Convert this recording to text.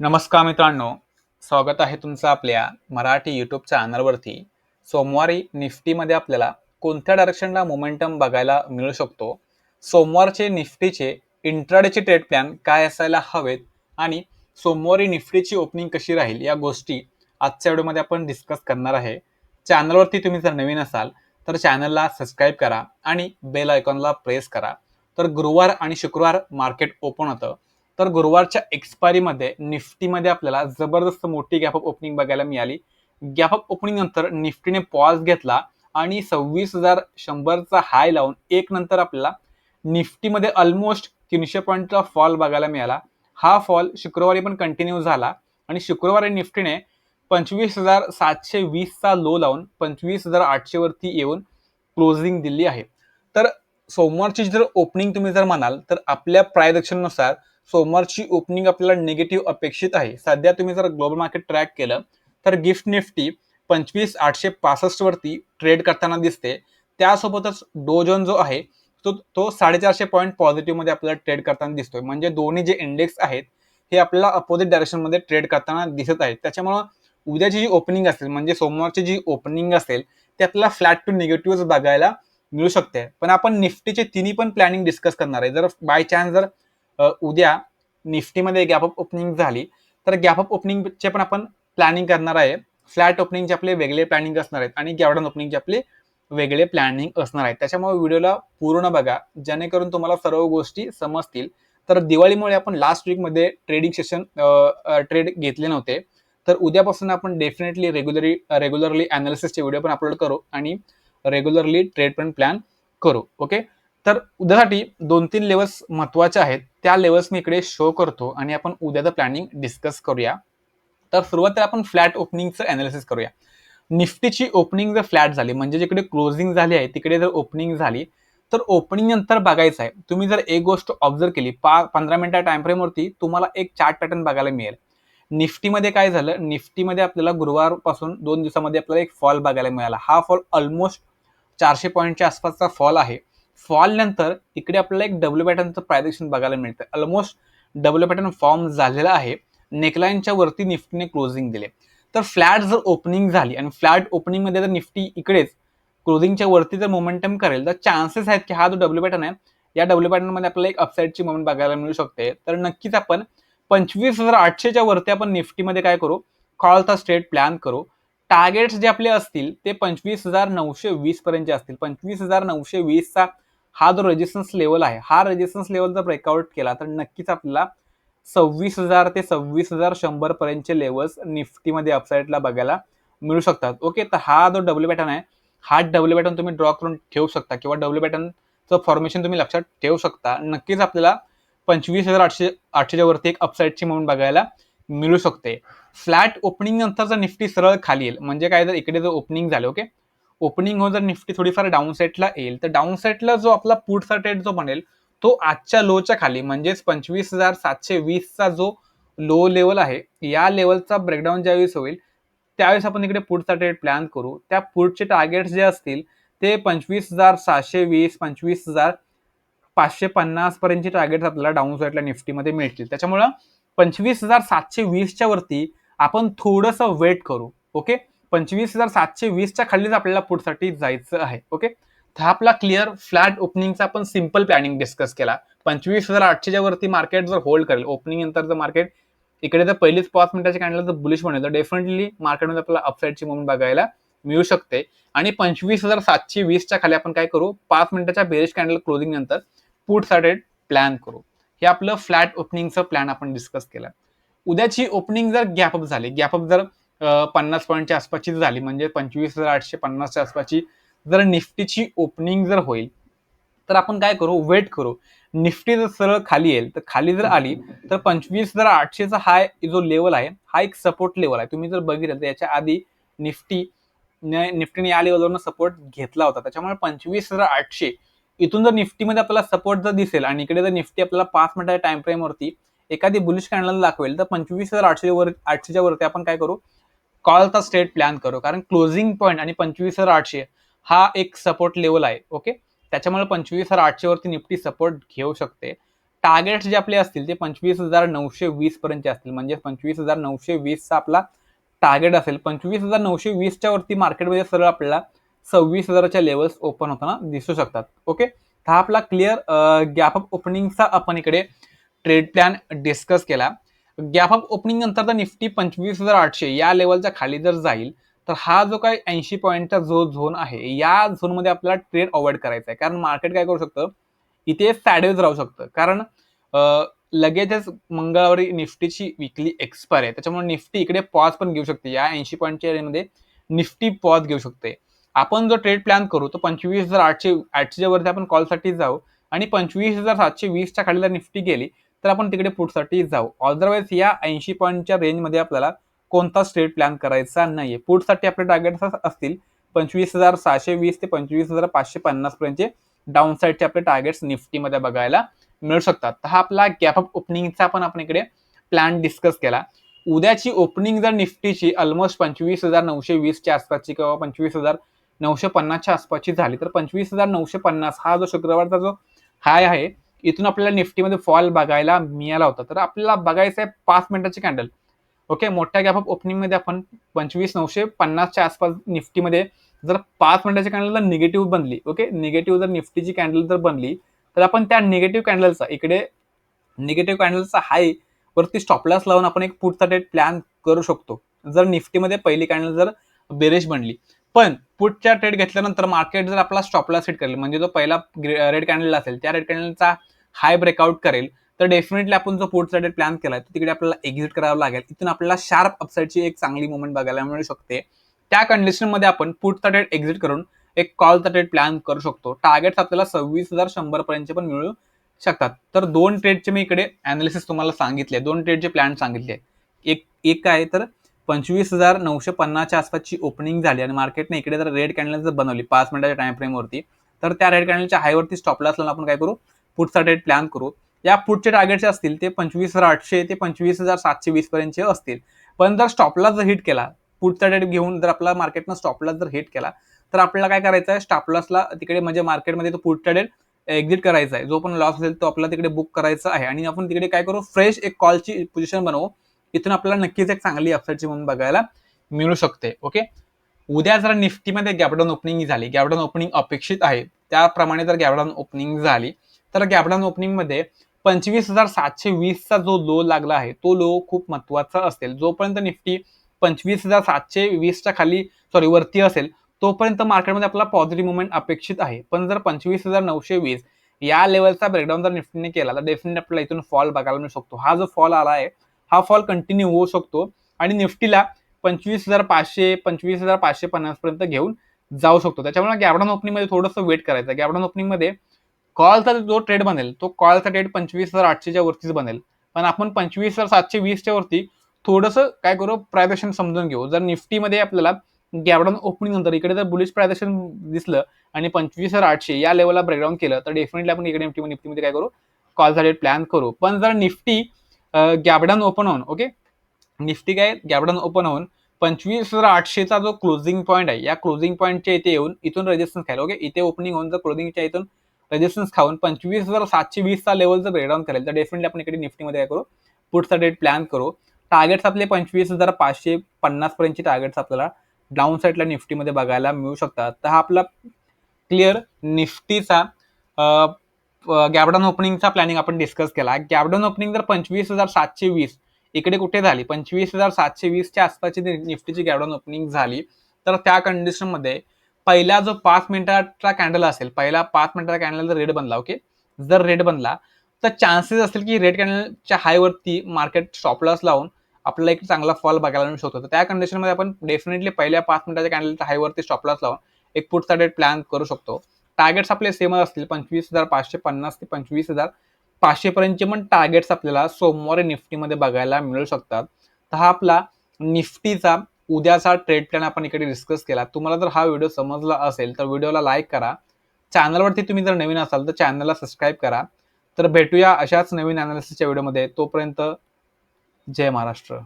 नमस्कार मित्रांनो स्वागत आहे तुमचं आपल्या मराठी यूट्यूब चॅनलवरती सोमवारी निफ्टीमध्ये आपल्याला कोणत्या डायरेक्शनला मोमेंटम बघायला मिळू शकतो? सोमवारचे निफ्टीचे इंट्राडेचे ट्रेड प्लॅन काय असायला हवेत? आणि सोमवारी निफ्टीची ओपनिंग कशी राहील? या गोष्टी आजच्या व्हिडिओमध्ये आपण डिस्कस करणार आहे. चॅनलवरती तुम्ही जर नवीन असाल तर चॅनलला सबस्क्राईब करा आणि बेल आयकॉनला प्रेस करा. तर गुरुवार आणि शुक्रवार मार्केट ओपन होतं. तर गुरुवारच्या एक्सपायरीमध्ये निफ्टीमध्ये आपल्याला जबरदस्त मोठी गॅप ऑफ ओपनिंग बघायला मिळाली. गॅप ऑफ ओपनिंग नंतर निफ्टीने पॉज घेतला आणि सव्वीस हजार शंभरचा हाय लावून एक नंतर आपल्याला निफ्टीमध्ये ऑलमोस्ट तीनशे पॉईंटचा फॉल बघायला मिळाला. हा फॉल शुक्रवारी पण कंटिन्यू झाला आणि शुक्रवारी निफ्टीने पंचवीस हजार सातशे वीसचा लो लावून पंचवीस हजार आठशेवरती येऊन क्लोजिंग दिली आहे. तर सोमवारची जर ओपनिंग तुम्ही जर म्हणाल तर आपल्या प्रायदक्षनुसार सोमवारची ओपनिंग आपल्याला निगेटिव्ह अपेक्षित आहे. सध्या तुम्ही जर ग्लोबल मार्केट ट्रॅक केलं तर गिफ्ट निफ्टी पंचवीस आठशे पासष्ट वरती ट्रेड करताना दिसते. त्यासोबतच डोजोन जो आहे तो तो साडेचारशे पॉईंट पॉझिटिव्हमध्ये आपल्याला ट्रेड करताना दिसतोय. म्हणजे दोन्ही जे इंडेक्स आहेत हे आपल्याला अपोजिट डायरेक्शनमध्ये ट्रेड करताना दिसत आहेत. त्याच्यामुळं उद्याची जी ओपनिंग असेल म्हणजे सोमवारची जी ओपनिंग असेल ते आपल्याला फ्लॅट टू निगेटिव्ह बघायला मिळू शकते. पण आपण निफ्टीचे तिन्ही पण प्लॅनिंग डिस्कस करणार आहे. जर बाय चान्स जर उद्या निफ्टीमध्ये गॅप ओपनिंग झाली. तर गॅप ओपनिंगचे पण आपण प्लॅनिंग करणार आहे. फ्लॅट ओपनिंगचे आपले वेगळे प्लॅनिंग असणार आहेत आणि गॅवडन ओपनिंगचे आपले वेगळे प्लॅनिंग असणार आहेत. त्याच्यामुळे व्हिडिओला पूर्ण बघा. जेणेकरून तुम्हाला सर्व गोष्टी समजतील. तर दिवाळीमुळे आपण लास्ट वीकमध्ये ट्रेडिंग सेशन ट्रेड घेतले नव्हते. तर उद्यापासून आपण डेफिनेटली रेग्युलरी रेग्युलरली अनालिसिसचे व्हिडिओ पण अपलोड करू आणि रेग्युलरली ट्रेड पण प्लॅन करू. ओके तर उद्यासाठी दोन तीन लेवल्स महत्त्वाचे आहेत. त्या लेवल्स मी इकडे शो करतो आणि आपण उद्याचं प्लॅनिंग डिस्कस करूया. तर सुरुवातीला आपण फ्लॅट ओपनिंगचं अनालिसिस करूया. निफ्टीची ओपनिंग जर फ्लॅट झाली म्हणजे जिकडे क्लोजिंग झाली आहे तिकडे जर ओपनिंग झाली तर ओपनिंग नंतर बघायचं आहे. तुम्ही जर एक गोष्ट ऑब्झर्व केली पा पंधरा मिनिटा टाइमफ्रेमवरती तुम्हाला एक चार्ट पॅटर्न बघायला मिळेल. निफ्टीमध्ये काय झालं? निफ्टीमध्ये आपल्याला गुरुवारपासून दोन दिवसामध्ये आपल्याला एक फॉल बघायला मिळाला. हा फॉल ऑलमोस्ट चारशे पॉईंटच्या आसपासचा फॉल आहे. फॉल नंतर इकडे आपल्याला एक डब्ल्यू पॅटर्नचं प्रायदेशन बघायला मिळतं. ऑलमोस्ट डब्ल्यू पॅटर्न फॉर्म झालेला आहे. नेकलाईनच्या वरती निफ्टीने क्लोजिंग दिले. तर फ्लॅट जर ओपनिंग झाली आणि फ्लॅट ओपनिंगमध्ये जर निफ्टी इकडेच क्लोजिंगच्या वरती जर मोमेंटम करेल तर चान्सेस आहेत की हा जो डब्ल्यू पॅटर्न आहे या डब्ल्यू पॅटर्नमध्ये आपल्याला एक अपसाईडची मोमेंट बघायला मिळू शकते. तर नक्कीच आपण पंचवीस हजार आठशेच्या वरती आपण निफ्टीमध्ये काय करू? कॉलचा स्ट्रेट प्लॅन करू. टार्गेट्स जे आपले असतील ते पंचवीस हजार नऊशे वीस पर्यंतचे असतील. पंचवीस हजार नऊशे वीसचा हा जो रेजिस्टन्स लेवल आहे हा रेजिस्टन्स लेवल जर ब्रेकआउट केला तर नक्कीच आपल्याला सव्वीस हजार ते सव्वीस हजार शंभर पर्यंतचे लेवल्स निफ्टीमध्ये अपसाईडला बघायला मिळू शकतात. ओके तर हा जो डब्ल्यू बॅटन आहे हा डब्ल्यू बॅटन तुम्ही ड्रॉ करून ठेवू शकता किंवा डब्ल्यू पॅटर्नचं फॉर्मेशन तुम्ही लक्षात ठेवू शकता. नक्कीच आपल्याला पंचवीस हजार आठशे आठशेच्या वरती एक अपसाईडची म्हणून बघायला मिळू शकते. फ्लॅट ओपनिंग नंतर जर निफ्टी सरळ खाली येईल म्हणजे काय जर इकडे जर ओपनिंग झालं ओके ओपनिंग होऊन जर निफ्टी थोडीफार डाऊन साईडला येईल तर डाऊन साईडला जो आपला पुढचा ट्रेड जो बनेल तो आजच्या लोच्या खाली म्हणजेच पंचवीस हजार सातशे वीसचा जो लो लेवल आहे या लेवलचा ब्रेकडाऊन ज्यावेळेस होईल त्यावेळेस आपण इकडे पुढचा ट्रेड प्लॅन करू. त्या पुढचे टार्गेट्स जे असतील ते पंचवीस हजार सहाशे वीस पंचवीस हजार पाचशे पन्नासपर्यंतचे टार्गेट्स आपल्याला डाऊन साईडला निफ्टीमध्ये मिळतील. त्याच्यामुळं पंचवीस हजार सातशे वीसच्या वरती आपण थोडंसं वेट करू ओके पंचवीस हजार सातशे वीसच्या खालीच आपल्याला पुढसाठी जायचं आहे. ओके तर आपला क्लिअर फ्लॅट ओपनिंगचा आपण सिंपल प्लॅनिंग डिस्कस केला. पंचवीस हजार आठशेच्या वरती मार्केट जर होल्ड करेल ओपनिंग नंतर जर मार्केट इकडे जर पहिलीच पाच मिनिटाच्या कॅन्डल जर बुलिश म्हणेल तर डेफिनेटली मार्केटमध्ये आपल्याला अपसाईडची म्हणून बघायला मिळू शकते. आणि पंचवीस हजार सातशे वीसच्या खाली आपण काय करू? पाच मिनिटाच्या बेरिश कॅन्डल क्लोजिंग नंतर पुट साडेड प्लॅन करू. हे आपलं फ्लॅट ओपनिंगचं प्लॅन आपण डिस्कस केलं. उद्याची ओपनिंग जर गॅपअप झाली गॅपअप जर पन्नास पॉईंटच्या आसपासची झाली. म्हणजे पंचवीस हजार आठशे पन्नासच्या आसपासची. जर निफ्टीची ओपनिंग जर होईल तर आपण काय करू? वेट करू. निफ्टी जर सरळ खाली येईल तर खाली जर आली तर पंचवीस हजार आठशेचा हा जो लेवल आहे हा एक सपोर्ट लेवल आहे. तुम्ही जर बघितलं तर याच्या आधी निफ्टी निफ्टीने या लेवलवरनं सपोर्ट घेतला होता. त्याच्यामुळे पंचवीस हजार आठशे. इथून जर निफ्टीमध्ये आपल्याला सपोर्ट जर दिसेल आणि इकडे जर निफ्टी आपल्याला पाच मिनिटाच्या टाइम फ्रेमवरती एखादी बुलिश कॅन्डल दाखवेल तर पंचवीस हजार आठशे वर आठशेच्या वरती आपण काय करू? कॉलचा स्टेट प्लॅन करू. कारण क्लोजिंग पॉईंट आणि पंचवीस हजार आठशे हा एक सपोर्ट लेवल आहे ओके? त्याच्यामुळे पंचवीस हजार आठशेवरती निफ्टी सपोर्ट घेऊ शकते. टार्गेट्स जे आपले असतील ते पंचवीस हजार नऊशे वीस पर्यंतचे असतील. म्हणजे पंचवीस हजार नऊशे वीसचा आपला टार्गेट असेल. पंचवीस हजार नऊशे वीसच्या वरती मार्केटमध्ये सरळ आपल्याला सव्वीस हजाराच्या लेवल्स ओपन होताना दिसू शकतात ओके? हा आपला क्लिअर गॅप अप ओपनिंगचा आपण इकडे ट्रेड प्लॅन डिस्कस केला. गॅप ऑफ ओपनिंग नंतर तर निफ्टी पंचवीस हजार आठशे या लेवलच्या खाली जर जाईल तर हा जो काही ऐंशी पॉईंटचा जो झोन आहे या झोनमध्ये आपल्याला ट्रेड अवॉइड करायचा आहे कारण मार्केट काय करू शकतं? इथे सॅडवेज राहू शकतं. कारण लगेचच मंगळवारी निफ्टीची विकली एक्सपायर आहे. त्याच्यामुळे निफ्टी इकडे पॉज पण घेऊ शकते. या ऐंशी पॉईंटच्या एरियामध्ये निफ्टी पॉज घेऊ शकते. आपण जो ट्रेड प्लॅन करू तो पंचवीस हजार आठशे आठशेच्या वरती आपण कॉलसाठी जाऊ आणि पंचवीस हजार सातशे वीसच्या खाली जर निफ्टी गेली तर आपण तिकडे पुटसाठी जाऊ. अदरवाईज या ऐंशी पॉईंटच्या रेंजमध्ये आपल्याला कोणता स्टेट प्लॅन करायचा नाही आहे पुटसाठी आपले टार्गेट असतील पंचवीस हजार सहाशे वीस ते पंचवीस हजार पाचशे पन्नास पर्यंतचे डाऊन साईडचे आपले टार्गेट्स निफ्टीमध्ये बघायला मिळू शकतात. तर हा आपला गॅप ऑफ ओपनिंगचा पण आपण इकडे प्लॅन डिस्कस केला. उद्याची ओपनिंग जर निफ्टीची ऑलमोस्ट पंचवीस हजार नऊशे वीसच्या आसपासची किंवा पंचवीस हजार नऊशे पन्नासच्या आसपासची झाली तर पंचवीस हजार नऊशे पन्नास हा जो शुक्रवारचा जो हाय आहे इथून आपल्याला निफ्टीमध्ये फॉल बघायला मिळाला होता. तर आपल्याला बघायचं आहे पाच मिनिटाची कॅन्डल ओके मोठ्या गॅप ऑफ ओपनिंगमध्ये आपण पंचवीस नऊशे पन्नासच्या आसपास निफ्टीमध्ये जर पाच मिनिटाची कॅन्डल जर निगेटिव्ह बनली ओके निगेटिव्ह जर निफ्टीची कॅन्डल जर बनली तर आपण त्या निगेटिव्ह कॅन्डलचा इकडे निगेटिव्ह कॅन्डलचा हाय वरती स्टॉपलॉस लावून आपण एक पुढचा डेट प्लॅन करू शकतो. जर निफ्टीमध्ये पहिली कॅन्डल जर बेरेश बनली पण पुढच्या ट्रेड घेतल्यानंतर मार्केट जर आपला स्टॉपला सेट करेल म्हणजे जो पहिला रेड कॅन्डल असेल त्या रेड कॅन्डलचा हाय ब्रेकआउट करेल तर डेफिनेटली आपण जो पुढचा डेट प्लॅन केला तर तिकडे आपल्याला एक्झिट करावं लागेल. इथून आपल्याला शार्प अपसाईडची एक चांगली मुवमेंट बघायला मिळू शकते. त्या कंडिशनमध्ये आपण पुढचा डेट एक्झिट करून एक कॉलचा ट्रेड प्लॅन करू शकतो. टार्गेट्स आपल्याला सव्वीस हजार शंभर पर्यंत पण मिळू शकतात. तर दोन ट्रेडचे मी इकडे अनालिसिस तुम्हाला सांगितले दोन ट्रेडचे प्लॅन सांगितले. एक एक काय तर पंचवीस हजार नऊशे पन्नासच्या आसपासची ओपनिंग झाली आणि मार्केटने इकडे जर रेड कॅन्डल जर बनवली पाच मिनिटाच्या टाइम फ्रेमवरती तर त्या रेड कॅन्डलच्या हायवरती स्टॉपला असल्यानं आपण काय करू? पुढचा ट्रेड प्लॅन करू. या पुढचे टार्गेटचे असतील ते पंचवीस हजार आठशे ते पंचवीस हजार सातशे वीस पर्यंतचे असतील. पण जर स्टॉपला जर हिट केला पुढचा ट्रेड घेऊन जर आपला मार्केटनं स्टॉपला जर हिट केला तर आपल्याला काय करायचं आहे? स्टॉपलॉसला तिकडे म्हणजे मार्केटमध्ये तो पुढचा डेट एक्झिट करायचा आहे. जो पण लॉस असेल तो आपल्याला तिकडे बुक करायचा आहे. आणि आपण तिकडे काय करू? फ्रेश एक कॉलची पोझिशन बनवू. इथून आपल्याला नक्कीच एक चांगली अपसाईडची म्हणून बघायला मिळू शकते ओके उद्या जर निफ्टीमध्ये गॅपडाऊन ओपनिंग झाली. गॅपडाऊन ओपनिंग अपेक्षित आहे. त्याप्रमाणे जर गॅपडाऊन ओपनिंग झाली तर गॅपडाऊन ओपनिंगमध्ये पंचवीस हजार सातशे वीसचा जो लो लागला आहे तो लो खूप महत्त्वाचा असेल. जोपर्यंत निफ्टी पंचवीस हजार सातशे वीसच्या खाली सॉरी वरती असेल तोपर्यंत मार्केटमध्ये आपला पॉझिटिव्ह मुवमेंट अपेक्षित आहे. पण जर पंचवीस हजार नऊशे वीस या लेवलचा ब्रेकडाऊन जर निफ्टीने केला तर डेफिनेटली आपल्याला इथून फॉल बघायला मिळू शकतो. हा जो फॉल आला आहे हा फॉल कंटिन्यू होऊ शकतो. आणि निफ्टीला पंचवीस हजार पाचशे पंचवीस हजार पाचशे पन्नास पर्यंत घेऊन जाऊ शकतो. त्याच्यामुळे गॅबडॉन ओपनिंगमध्ये थोडंसं वेट करायचं. गॅबडॉन ओपनिंगमध्ये कॉलचा जो ट्रेड बनेल तो कॉलचा ट्रेड पंचवीस हजार आठशेच्या वरतीच बनेल. पण आपण पंचवीस हजार सातशे वीसच्या वरती थोडंसं काय करू प्रायदर्शन समजून घेऊ. जर निफ्टीमध्ये आपल्याला गॅबडॉन ओपनिंग नंतर इकडे जर बुलिश प्रायदर्शन दिसलं आणि पंचवीस हजार आठशे या लेवलला ब्रेकडाऊन केलं तर डेफिनेटली आपण इकडे निफ्टी निफ्टीमध्ये काय करू कॉलचा डेट प्लॅन करू. पण जर निफ्टी गॅबडाऊन ओपन होऊन ओके निफ्टी काय? गॅबडाऊन ओपन होऊन पंचवीस हजार आठशेचा जो क्लोजिंग पॉईंट आहे या क्लोजिंग पॉईंटच्या इथे येऊन इथून रेजिस्टन्स खायला ओके इथे ओपनिंग होऊन जर क्लोजिंगच्या इथून रेजिस्टन्स खाऊन पंचवीस हजार सातशे वीसचा लेवल जर ब्रेकडाऊन करेल तर डेफिनेटली आपण इकडे निफ्टीमध्ये काय करू? पुढचा डेट प्लॅन करू. टार्गेट्स आपले पंचवीस हजार पाचशे पन्नासपर्यंतचे टार्गेट्स आपल्याला डाऊन साईडला निफ्टीमध्ये बघायला मिळू शकतात. तर हा आपला क्लिअर निफ्टीचा गॅबडॉन ओपनिंगचा प्लॅनिंग आपण डिस्कस केला. गॅबडॉन ओपनिंग जर पंचवीस हजार सातशे वीस इकडे कुठे झाली? पंचवीस हजार सातशे वीसच्या आसपासची निफ्टीची गॅबडॉन ओपनिंग झाली. तर त्या कंडिशनमध्ये पहिला जो पाच मिनिटाचा कॅन्डल असेल पहिला पाच मिनिटाचा कॅन्डल जर रेड बनला ओके जर रेड बनला तर चान्सेस असतील की रेड कॅन्डलच्या हायवरती मार्केट स्टॉपलॉस लावून आपल्याला एक चांगला फॉल बघायला मिळू शकतो. तर त्या कंडिशनमध्ये आपण डेफिनेटली पहिल्या पाच मिनिटाच्या कॅन्डलच्या हायवरती स्टॉपलॉस लावून एक पुढचा डेट प्लॅन करू शकतो. टार्गेट्स आपले सेमच असतील. पंचवीस हजार पाचशे पन्नास ते पंचवीस हजार. पाचशे पर्यंतचे पण टार्गेट्स आपल्याला सोमवारी निफ्टीमध्ये बघायला मिळू शकतात. तर हा आपला निफ्टीचा उद्याचा ट्रेड प्लॅन आपण इकडे डिस्कस केला. तुम्हाला जर हा व्हिडिओ समजला असेल तर व्हिडिओला लाईक करा. चॅनलवरती तुम्ही जर नवीन असाल तर चॅनलला सबस्क्राईब करा. तर भेटूया अशाच नवीन अनालिसिसच्या व्हिडिओमध्ये तोपर्यंत जय महाराष्ट्र.